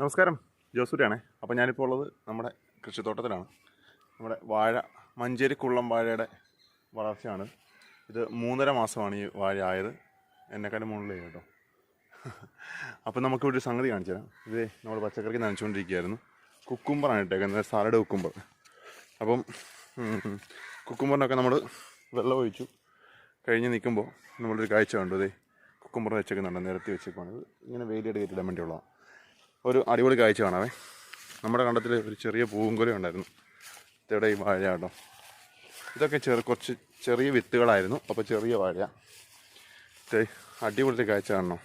നമസ്കാരം. ജോസൂരിയാണേ അപ്പോൾ ഞാനിപ്പോൾ ഉള്ളത് നമ്മുടെ കൃഷിത്തോട്ടത്തിലാണ്. നമ്മുടെ വാഴ മഞ്ചേരി കുള്ളം വാഴയുടെ വളർച്ചയാണ്. ഇത് മൂന്നര മാസമാണ് ഈ വാഴ ആയത്. എന്നെക്കാളും മുകളിലേ കേട്ടോ. അപ്പോൾ നമുക്ക് ഇവിടെ ഒരു സംഗതി കാണിച്ചു തരാം. ഇത് നമ്മൾ പച്ചക്കറിക്ക് നനച്ചുകൊണ്ടിരിക്കുകയായിരുന്നു. കുക്കുംബറാണ് ഇട്ടേക്കുന്നത്. Salad cucumber. അപ്പം കുക്കുംബറിനൊക്കെ നമ്മൾ വെള്ളം ഒഴിച്ചു. കഴിഞ്ഞ് നിൽക്കുമ്പോൾ നമ്മളൊരു കാഴ്ച കണ്ടു. ഇതേ കുക്കുംബർ വെച്ചേക്കുന്നുണ്ട്. നിരത്തി വെച്ചേക്കുവാണ്. ഇങ്ങനെ വെയിലിട്ട് കയറ്റിടാൻ വേണ്ടിയുള്ളതാണ് ഒരു അടിപൊളി കാഴ്ച കാണാവേ. നമ്മുടെ കണ്ടത്തിൽ ഒരു ചെറിയ പൂങ്കുല ഉണ്ടായിരുന്നു. ഇതവിടെ ഈ വാഴ കേട്ടോ. ഇതൊക്കെ ചെറു കുറച്ച് ചെറിയ വിത്തുകളായിരുന്നു. അപ്പോൾ ചെറിയ വാഴ. അടിപൊളി കാഴ്ച കാണണം.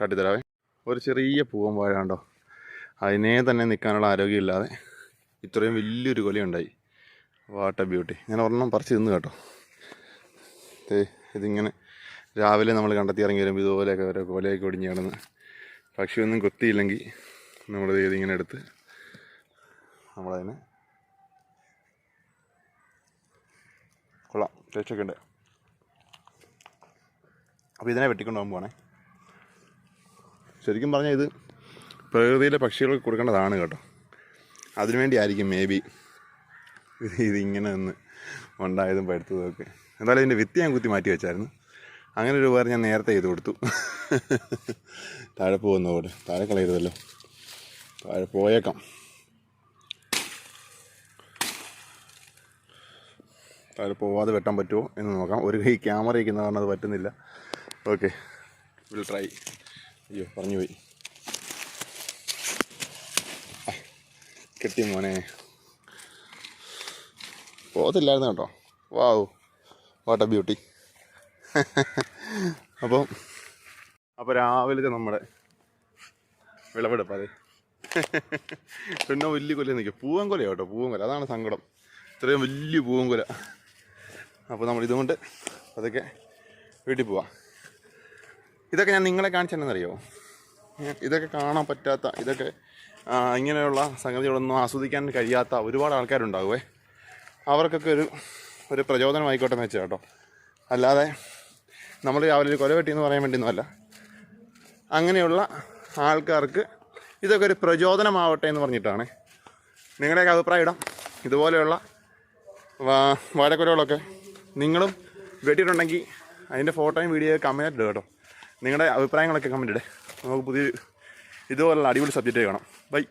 കാട്ടിത്തരാവേ. ഒരു ചെറിയ പൂവൻ വാഴ കണ്ടോ. അതിനെ തന്നെ നിൽക്കാനുള്ള ആരോഗ്യമില്ലാതെ ഇത്രയും വലിയൊരു കൊലയുണ്ടായി. വാട്ട ബ്യൂട്ടി. ഞാൻ ഒരെണ്ണം പറിച്ച് തിന്ന് കേട്ടോ. ഇതിങ്ങനെ രാവിലെ നമ്മൾ കണ്ടെത്തി ഇറങ്ങി വരുമ്പോൾ ഇതുപോലെയൊക്കെ ഓരോ കൊലയൊക്കെ ഒടിഞ്ഞ് കിടന്ന് പക്ഷിയൊന്നും കൊത്തിയില്ലെങ്കിൽ നമ്മൾ ഇതിങ്ങനെ എടുത്ത് നമ്മളതിനെ കൊള്ളാം. ടേസ്റ്റൊക്കെ ഉണ്ട് അപ്പോൾ ഇതിനെ വെട്ടിക്കൊണ്ട് പോകാൻ പോണേ ശരിക്കും പറഞ്ഞാൽ ഇത് പ്രകൃതിയിലെ പക്ഷികൾക്ക് കൊടുക്കേണ്ടതാണ് കേട്ടോ. അതിനുവേണ്ടി ആയിരിക്കും മേ ബി ഇത് ഇതിങ്ങനെ ഒന്ന് ഉണ്ടായതും പഴുത്തതും ഒക്കെ. എന്തായാലും ഇതിന്റെ വിത്ത് ഞാൻ കുത്തി മാറ്റി വെച്ചായിരുന്നു. അങ്ങനെ ഒരു ഉപകാരം ഞാൻ നേരത്തെ ചെയ്ത് കൊടുത്തു. താഴെ പോകുന്ന പോലെ. താഴെ കളയരുതല്ലോ. താഴെ പോയേക്കാം. താഴെ പോവാതെ വെട്ടാൻ പറ്റുമോ എന്ന് നോക്കാം. ഒരു കൈ ക്യാമറ ഇരിക്കുന്ന കാരണം അത് പറ്റുന്നില്ല. ഓക്കെ. വിൽ ട്രൈ അയ്യോ പറഞ്ഞു പോയി കിട്ടി മോനെ. പോകത്തില്ലായിരുന്നു കേട്ടോ. വാവ് വാട്ട് എ ബ്യൂട്ടി അപ്പോൾ അപ്പോൾ രാവിലത്തെ നമ്മുടെ വിളവെടുപ്പ് അതെ. പിന്നെ വലിയ കൊല നിൽക്കുക പൂവൻ കൊല കേട്ടോ പൂവൻ കൊല അതാണ് സങ്കടം. ഇത്രയും വലിയ പൂവൻ കൊല അപ്പോൾ നമ്മൾ ഇതുകൊണ്ട് അതൊക്കെ വീട്ടിൽ പോവാം. ഇതൊക്കെ ഞാൻ നിങ്ങളെ കാണിച്ചെന്നറിയോ? ഇതൊക്കെ കാണാൻ പറ്റാത്ത ഇതൊക്കെ ഇങ്ങനെയുള്ള സംഗതികളൊന്നും ആസ്വദിക്കാൻ കഴിയാത്ത ഒരുപാട് ആൾക്കാരുണ്ടാകുമേ അവർക്കൊക്കെ ഒരു ഒരു പ്രചോദനമായിക്കോട്ടെ എന്ന് വെച്ചാൽ കേട്ടോ. അല്ലാതെ നമ്മൾ രാവിലെ ഒരു കൊല വെട്ടി എന്ന് പറയാൻ വേണ്ടിയൊന്നുമല്ല. അങ്ങനെയുള്ള ആൾക്കാർക്ക് ഇതൊക്കെ ഒരു പ്രചോദനമാവട്ടെ എന്ന് പറഞ്ഞിട്ടാണ്. നിങ്ങളുടെയൊക്കെ അഭിപ്രായം ഇടാം. ഇതുപോലെയുള്ള വാഴക്കുലകളൊക്കെ നിങ്ങളും വെട്ടിയിട്ടുണ്ടെങ്കിൽ അതിന്റെ ഫോട്ടോയും വീഡിയോയും കമന്റ് ഇടുക കേട്ടോ. നിങ്ങളുടെ അഭിപ്രായങ്ങളൊക്കെ കമന്റ് ഇടേ. നമുക്ക് പുതിയ ഇതുപോലുള്ള അടിപൊളി സബ്ജക്റ്റ് കാണാം. ബൈ